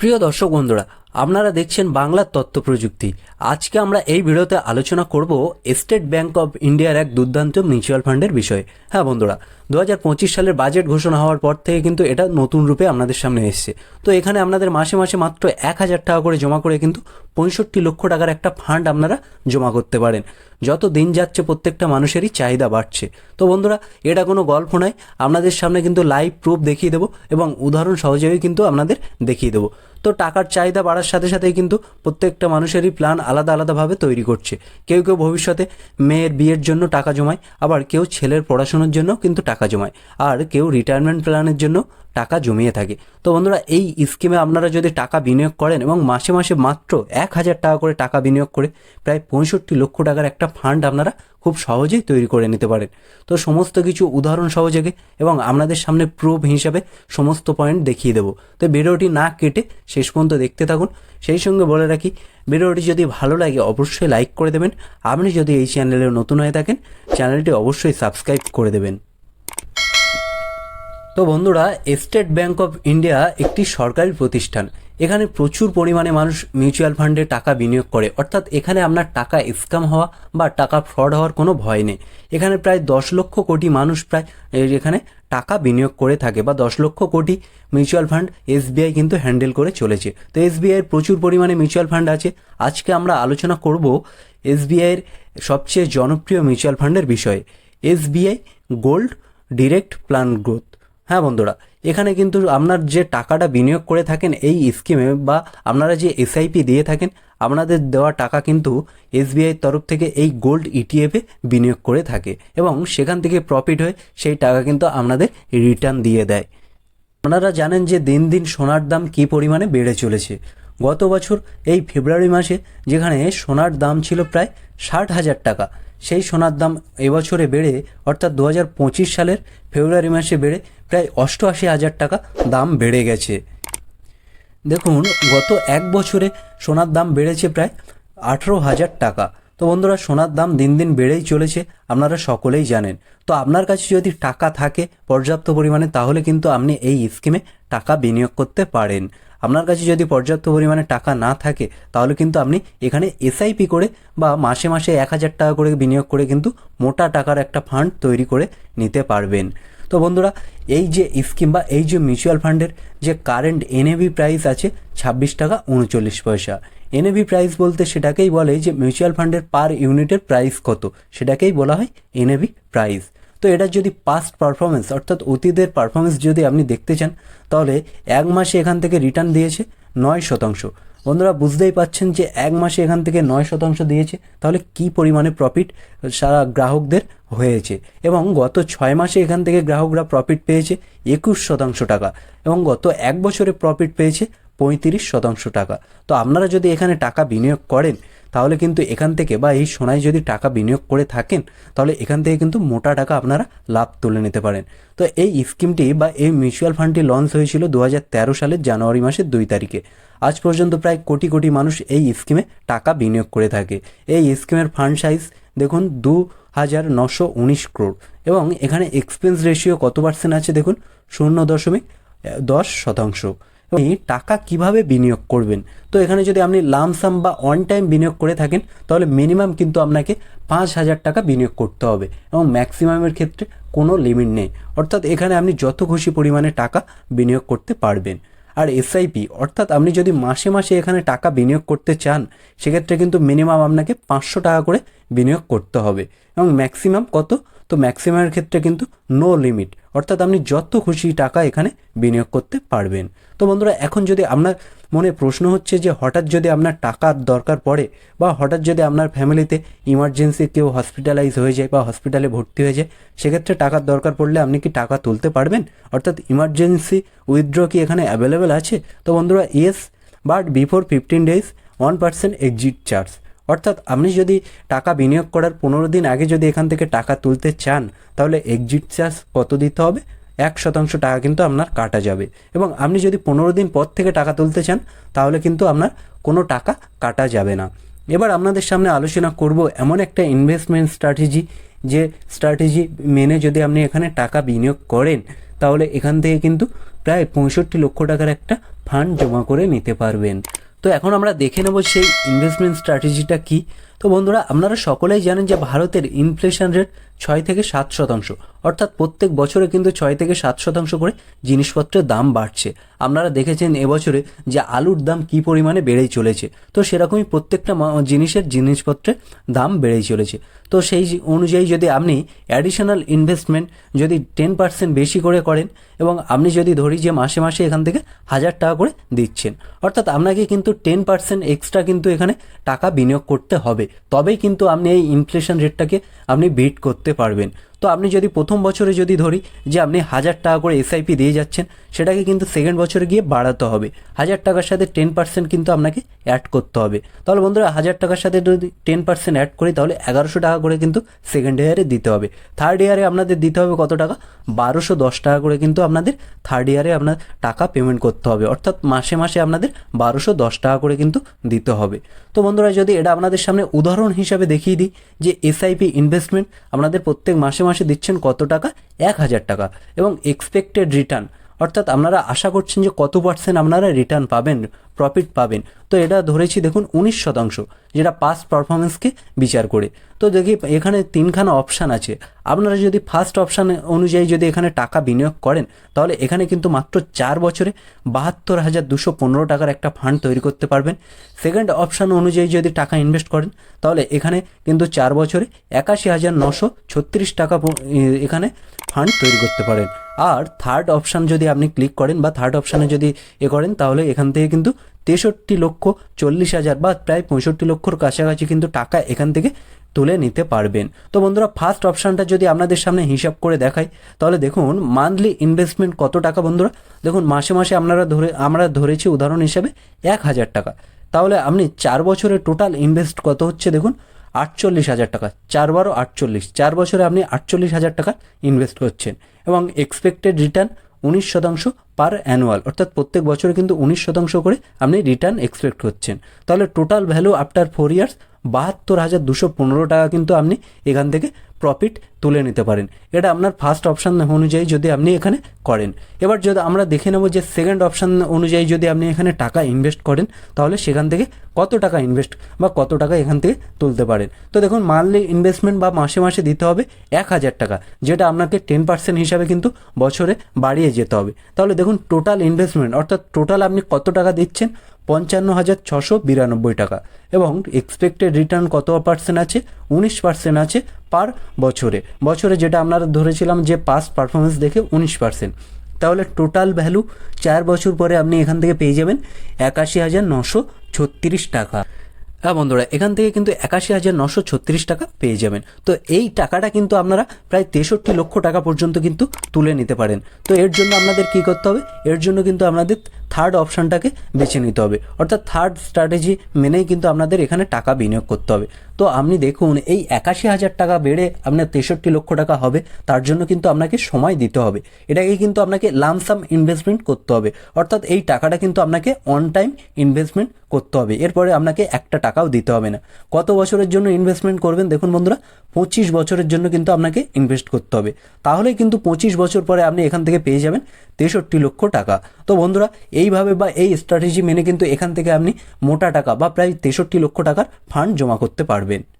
প্রিয় দর্শক বন্ধুরা, আপনারা দেখছেন বাংলার তথ্য প্রযুক্তি। আজকে আমরা এই ভিডিওতে আলোচনা করব স্টেট ব্যাংক অফ ইন্ডিয়ার এক দুর্দান্ত মিউচুয়াল ফান্ডের বিষয়ে। হ্যাঁ বন্ধুরা দু হাজার পঁচিশ সালের বাজেট ঘোষণা হওয়ার পর থেকে কিন্তু এটা নতুন রূপে আপনাদের সামনে এসছে। তো এখানে আপনাদের মাসে মাসে মাত্র এক হাজার টাকা করে জমা করে কিন্তু পঁয়ষট্টি লক্ষ টাকার একটা ফান্ড আপনারা জমা করতে পারেন। যত দিন যাচ্ছে প্রত্যেকটা মানুষেরই চাহিদা বাড়ছে। তো বন্ধুরা, এটা কোনো গল্প নয়, আপনাদের সামনে কিন্তু লাইভ প্রুফ দেখিয়ে দেবো এবং উদাহরণ সহজেই কিন্তু আপনাদের দেখিয়ে দেবো। তো টাকার চাহিদা বাড়ার সাথে সাথেই কিন্তু প্রত্যেকটা মানুষেরই প্ল্যান আলাদা আলাদাভাবে তৈরি করছে। কেউ কেউ ভবিষ্যতে মেয়ের বিয়ের জন্য টাকা জমায়, আবার কেউ ছেলের পড়াশোনার জন্য কিন্তু টাকা জমায়। আর কেউ রিটায়ারমেন্ট প্ল্যানের জন্য টাকা জমিয়ে থাকে। তো বন্ধুরা, এই স্কিমে আপনারা যদি টাকা বিনিয়োগ করেন এবং মাসে মাসে মাত্র এক হাজার টাকা করে টাকা বিনিয়োগ করে প্রায় পঁয়ষট্টি লক্ষ টাকার একটা ফান্ড আপনারা খুব সহজেই তৈরি করে নিতে পারেন। তো সমস্ত কিছু উদাহরণ সহযোগে এবং আপনাদের সামনে প্রুফ হিসাবে সমস্ত পয়েন্ট দেখিয়ে দেবো। তো ভিডিওটি না কেটে শেষ পর্যন্ত দেখতে থাকুন। সেই সঙ্গে বলে রাখি, ভিডিওটি যদি ভালো লাগে অবশ্যই লাইক করে দেবেন। আপনি যদি এই চ্যানেলে নতুন হয়ে থাকেন চ্যানেলটি অবশ্যই সাবস্ক্রাইব করে দেবেন। তো বন্ধুরা স্টেট ব্যাংক অফ ইন্ডিয়া একটি সরকারি প্রতিষ্ঠান। এখানে প্রচুর পরিমাণে মানুষ মিউচুয়াল ফান্ডে টাকা বিনিয়োগ করে। অর্থাৎ এখানে আপনার টাকা স্ক্যাম হওয়া বা টাকা ফ্রড হওয়ার কোনো ভয় নেই। এখানে প্রায় দশ লক্ষ কোটি মানুষ প্রায় এখানে টাকা বিনিয়োগ করে থাকে বা দশ lakh crore mutual fund SBI কিন্তু হ্যান্ডেল করে চলেছে। তো এসবিআইয়ের প্রচুর পরিমাণে মিউচুয়াল ফান্ড আছে। আজকে আমরা আলোচনা করব এসবিআইয়ের সবচেয়ে জনপ্রিয় মিউচুয়াল ফান্ডের বিষয়ে। SBI gold direct plan growth হ্যাঁ বন্ধুরা, এখানে কিন্তু আপনার যে টাকাটা বিনিয়োগ করে থাকেন এই স্কিমে বা আপনারা যে এসআইপি দিয়ে থাকেন, আপনাদের দেওয়া টাকা কিন্তু এসবিআইয়ের তরফ থেকে এই গোল্ড ইটিএফে বিনিয়োগ করে থাকে এবং সেখান থেকে প্রফিট হয়ে সেই টাকা কিন্তু আপনাদের রিটার্ন দিয়ে দেয়। আপনারা জানেন যে দিন দিন সোনার দাম কী পরিমাণে বেড়ে চলেছে। গত বছর এই ফেব্রুয়ারি মাসে যেখানে সোনার দাম ছিল প্রায় ষাট হাজার টাকা, সেই সোনার দাম এবছরে বেড়ে, অর্থাৎ দু হাজার পঁচিশ সালের ফেব্রুয়ারি মাসে বেড়ে প্রায় অষ্টআশি হাজার টাকা দাম বেড়ে গেছে। দেখুন, গত এক বছরে সোনার দাম বেড়েছে প্রায় আঠেরো হাজার টাকা। তো বন্ধুরা, সোনার দাম দিন দিন বেড়েই চলেছে, আপনারা সকলেই জানেন। তো আপনার কাছে যদি টাকা থাকে পর্যাপ্ত পরিমাণে, তাহলে কিন্তু আপনি এই স্কিমে টাকা বিনিয়োগ করতে পারেন। আপনার কাছে যদি পর্যাপ্ত পরিমাণে টাকা না থাকে, তাহলে কিন্তু আপনি এখানে এসআইপি করে বা মাসে মাসে এক হাজার টাকা করে বিনিয়োগ করে কিন্তু মোটা টাকার একটা ফান্ড তৈরি করে নিতে পারবেন। তো বন্ধুরা, এই যে স্কিম বা এই যে মিউচুয়াল ফান্ডের যে কারেন্ট এনএভি প্রাইস আছে ছাব্বিশ টাকা উনচল্লিশ পয়সা। এনএভি প্রাইস বলতে সেটাকেই বলে যে মিউচুয়াল ফান্ডের পার ইউনিটের প্রাইস কত? সেটাকেই বলা হয় এনএভি প্রাইস তো এটার যদি পাস্ট পারফরমেন্স অর্থাৎ অতীতের পারফরমেন্স যদি আপনি দেখতে চান, তাহলে এক মাসে এখান থেকে রিটার্ন দিয়েছে নয় শতাংশ। বন্ধুরা, বুঝতেই পাচ্ছেন যে এক মাসে এখান থেকে নয় শতাংশ দিয়েছে, তাহলে কি পরিমাণে প্রফিট সারা গ্রাহকদের হয়েছে? এবং গত ছয় মাসে এখান থেকে গ্রাহকরা প্রফিট পেয়েছে একুশ শতাংশ টাকা, এবং গত এক বছরে প্রফিট পেয়েছে পঁয়ত্রিশ শতাংশ টাকা। তো আপনারা যদি এখানে টাকা বিনিয়োগ করেন তাহলে কিন্তু এখান থেকে বা এই সোনায় যদি টাকা বিনিয়োগ করে থাকেন, তাহলে এখান থেকে কিন্তু মোটা টাকা আপনারা লাভ তুলে নিতে পারেন। তো এই স্কিমটি বা এই মিউচুয়াল ফান্ডটি লঞ্চ হয়েছিল দু হাজার তেরো সালের জানুয়ারি মাসের দুই তারিখে। আজ পর্যন্ত প্রায় কোটি কোটি মানুষ এই স্কিমে টাকা বিনিয়োগ করে থাকে। এই স্কিমের ফান্ড সাইজ দেখুন দু হাজার নশো উনিশ ক্রোড় এবং এখানে এক্সপেন্স রেশিও কত পার্সেন্ট আছে দেখুন? শূন্য দশমিক দশ শতাংশ। আপনি টাকা কীভাবে বিনিয়োগ করবেন? তো এখানে যদি আপনি লামসাম বা অন টাইম বিনিয়োগ করে থাকেন, তাহলে মিনিমাম কিন্তু আপনাকে পাঁচ হাজার টাকা বিনিয়োগ করতে হবে এবং ম্যাক্সিমামের ক্ষেত্রে কোনো লিমিট নেই। অর্থাৎ এখানে আপনি যত খুশি পরিমাণে টাকা বিনিয়োগ করতে পারবেন। আর এসআইপি অর্থাৎ আপনি যদি মাসে মাসে এখানে টাকা বিনিয়োগ করতে চান, সেক্ষেত্রে কিন্তু মিনিমাম আপনাকে পাঁচশো টাকা করে বিনিয়োগ করতে হবে এবং ম্যাক্সিমাম কত? তো ম্যাক্সিমামের ক্ষেত্রে কিন্তু নো লিমিট অর্থাৎ আপনি যত খুশি টাকা এখানে বিনিয়োগ করতে পারবেন। তো বন্ধুরা, এখন যদি আপনার মনে প্রশ্ন হচ্ছে যে হঠাৎ যদি আপনার টাকার দরকার পড়ে বা হঠাৎ যদি আপনার ফ্যামিলিতে ইমার্জেন্সি কেউ হসপিটালাইজ হয়ে যায় বা হসপিটালে ভর্তি হয়ে যায়, সেক্ষেত্রে টাকার দরকার পড়লে আপনি কি টাকা তুলতে পারবেন? অর্থাৎ ইমার্জেন্সি উইথড্র কি এখানে অ্যাভেলেবেল আছে? তো বন্ধুরা yes but before fifteen days one percent exit charge অর্থাৎ আপনি যদি টাকা বিনিয়োগ করার পনেরো দিন আগে যদি এখান থেকে টাকা তুলতে চান, তাহলে এক্সিট চার্জ কত দিতে হবে? এক শতাংশ টাকা কিন্তু আপনার কাটা যাবে। এবং আপনি যদি পনেরো দিন পর থেকে টাকা তুলতে চান, তাহলে কিন্তু আপনার কোনো টাকা কাটা যাবে না। এবার আপনাদের সামনে আলোচনা করব এমন একটা ইনভেস্টমেন্ট স্ট্র্যাটেজি যে স্ট্র্যাটেজি মেনে যদি আপনি এখানে টাকা বিনিয়োগ করেন, তাহলে এখান থেকে কিন্তু প্রায় পঁয়ষট্টি লক্ষ টাকার একটা ফান্ড জমা করে নিতে পারবেন। তো এখন আমরা দেখে নেব সেই ইনভেস্টমেন্ট স্ট্র্যাটেজিটা কি। তো বন্ধুরা, আপনারা সকলেই জানেন যে ভারতের ইনফ্লেশন রেট ছয় থেকে সাত শতাংশ। অর্থাৎ প্রত্যেক বছরে কিন্তু ছয় থেকে সাত শতাংশ করে জিনিসপত্রের দাম বাড়ছে। আপনারা দেখেছেন এবছরে যে আলুর দাম কি পরিমাণে বেড়েই চলেছে। তো সেরকমই প্রত্যেকটা জিনিসের জিনিসপত্রের দাম বেড়েই চলেছে। তো সেই অনুযায়ী যদি আপনি অ্যাডিশনাল ইনভেস্টমেন্ট যদি টেন পার্সেন্ট বেশি করে করেন এবং আপনি যদি ধরি যে মাসে মাসে এখান থেকে হাজার টাকা করে দিচ্ছেন, অর্থাৎ আপনাকে কিন্তু টেন পার্সেন্ট এক্সট্রা কিন্তু এখানে টাকা বিনিয়োগ করতে হবে। তবেই কিন্তু আপনি এই ইনফ্লেশন রেটটাকে আপনি বিট করতে পারবেন। তো আপনি যদি প্রথম বছরে যদি ধরি যে আপনি হাজার টাকা করে এসআইপি দিয়ে যাচ্ছেন, সেটাকে কিন্তু সেকেন্ড বছরে গিয়ে বাড়াতে হবে। হাজার টাকার সাথে টেন পার্সেন্ট কিন্তু আপনাকে অ্যাড করতে হবে। তাহলে বন্ধুরা, হাজার টাকার সাথে যদি টেন পার্সেন্ট অ্যাড করি, তাহলে এগারোশো টাকা করে কিন্তু সেকেন্ড ইয়ারে দিতে হবে। থার্ড ইয়ারে আপনাদের দিতে হবে কত টাকা? বারোশো দশ টাকা করে কিন্তু আপনাদের থার্ড ইয়ারে আপনার টাকা পেমেন্ট করতে হবে। অর্থাৎ মাসে মাসে আপনাদের বারোশো দশ টাকা করে কিন্তু দিতে হবে। তো বন্ধুরা, যদি এটা আপনাদের সামনে উদাহরণ হিসাবে দেখিয়ে দিই, যে এসআইপি ইনভেস্টমেন্ট আপনাদের প্রত্যেক মাসে মাসে দিচ্ছেন কত টাকা? এক হাজার টাকা। এবং এক্সপেক্টেড রিটার্ন অর্থাৎ আপনারা আশা করছেন যে কত পার্সেন্ট আপনারা রিটার্ন পাবেন প্রফিট পাবেন। তো এটা ধরেছি দেখুন উনিশ শতাংশ, যেটা পাস্ট পারফরমেন্সকে বিচার করে। তো দেখি এখানে তিনখানা অপশান আছে। আপনারা যদি ফার্স্ট অপশান অনুযায়ী যদি এখানে টাকা বিনিয়োগ করেন, তাহলে এখানে কিন্তু মাত্র চার বছরে বাহাত্তর হাজার দুশো পনেরো টাকার একটা ফান্ড তৈরি করতে পারবেন। সেকেন্ড অপশান অনুযায়ী যদি টাকা ইনভেস্ট করেন, তাহলে এখানে কিন্তু চার বছরে একাশি হাজার নশো ছত্রিশ টাকা এখানে ফান্ড তৈরি করতে পারেন। আর থার্ড অপশান যদি আপনি ক্লিক করেন বা থার্ড অপশানে যদি এ করেন, তাহলে এখান থেকে কিন্তু তেষট্টি লক্ষ চল্লিশ হাজার বা প্রায় পঁয়ষট্টি লক্ষর কাছাকাছি কিন্তু টাকা এখান থেকে তুলে নিতে পারবেন। তো বন্ধুরা ফার্স্ট অপশানটা যদি আপনাদের সামনে হিসাব করে দেখাই, তাহলে দেখুন মান্থলি ইনভেস্টমেন্ট কত টাকা বন্ধুরা? দেখুন, মাসে মাসে আপনারা ধরে, আমরা ধরেছি উদাহরণ হিসাবে এক হাজার টাকা। তাহলে আপনি চার বছরে টোটাল ইনভেস্ট কত হচ্ছে দেখুন? আটচল্লিশ হাজার টাকা। চার বারো আটচল্লিশ। চার বছরে আপনি আটচল্লিশ হাজার টাকা ইনভেস্ট করছেন এবং এক্সপেক্টেড রিটার্ন উনিশ শতাংশ পার অ্যানুয়াল অর্থাৎ প্রত্যেক বছরে কিন্তু উনিশ শতাংশ করে আপনি রিটার্ন এক্সপেক্ট করছেন। তাহলে total value after four years বাহাত্তর হাজার দুশো পনেরো টাকা কিন্তু আপনি এখান থেকে প্রফিট তুলে নিতে পারেন। এটা আপনার ফার্স্ট অপশান অনুযায়ী যদি আপনি এখানে করেন। এবার যদি আমরা দেখে নেব যে সেকেন্ড অপশান অনুযায়ী যদি আপনি এখানে টাকা ইনভেস্ট করেন, তাহলে সেখান থেকে কত টাকা ইনভেস্ট বা কত টাকা এখান থেকে তুলতে পারেন। তো দেখুন মান্থলি ইনভেস্টমেন্ট বা মাসে মাসে দিতে হবে এক হাজার টাকা, যেটা আপনাকে টেন পার্সেন্ট হিসাবে কিন্তু বছরে বাড়িয়ে যেতে হবে। তাহলে দেখুন টোটাল ইনভেস্টমেন্ট অর্থাৎ টোটাল আপনি কত টাকা দিচ্ছেন পঞ্চান্ন হাজার ছশো বিরানব্বই টাকা এবং এক্সপেক্টেড রিটার্ন কত পার্সেন্ট আছে? উনিশ পার্সেন্ট আছে পার বছরে। বছরে যেটা আমরা ধরেছিলাম যে পাস পারফরমেন্স দেখে উনিশ পার্সেন্ট তাহলে টোটাল ভ্যালু চার বছর পরে আপনি এখান থেকে পেয়ে যাবেন একাশি হাজার নশো ছত্রিশ টাকা। হ্যাঁ বন্ধুরা, এখান থেকে কিন্তু একাশি হাজার নশো ছত্রিশ টাকা পেয়ে যাবেন। তো এই টাকাটা কিন্তু আপনারা প্রায় তেষট্টি লক্ষ টাকা পর্যন্ত কিন্তু তুলে নিতে পারেন। তো এর জন্য আপনাদের কি করতে হবে? এর জন্য কিন্তু আপনাদের থার্ড অপশানটাকে বেছে নিতে হবে। অর্থাৎ থার্ড স্ট্র্যাটেজি মেনেই কিন্তু আপনাদের এখানে টাকা বিনিয়োগ করতে হবে। তো আপনি দেখুন, এই একাশি হাজার টাকা বেড়ে আপনার তেষট্টি লক্ষ টাকা হবে, তার জন্য কিন্তু আপনাকে সময় দিতে হবে। এটাকে কিন্তু আপনাকে লামসাম ইনভেস্টমেন্ট করতে হবে। অর্থাৎ এই টাকাটা কিন্তু আপনাকে অন টাইম ইনভেস্টমেন্ট করতে হবে। এরপরে আপনাকে একটা টাকাও দিতে হবে না। কত বছরের জন্য ইনভেস্টমেন্ট করবেন দেখুন বন্ধুরা, পঁচিশ বছরের জন্য কিন্তু আপনাকে ইনভেস্ট করতে হবে। তাহলেই কিন্তু পঁচিশ বছর পরে আপনি এখান থেকে পেয়ে যাবেন তেষট্টি লক্ষ টাকা। তো বন্ধুরা, এইভাবে বা এই স্ট্র্যাটেজি মেনে কিন্তু এখান থেকে আপনি মোটা টাকা বা প্রায় তেষট্টি লক্ষ টাকার ফান্ড জমা করতে পারবেন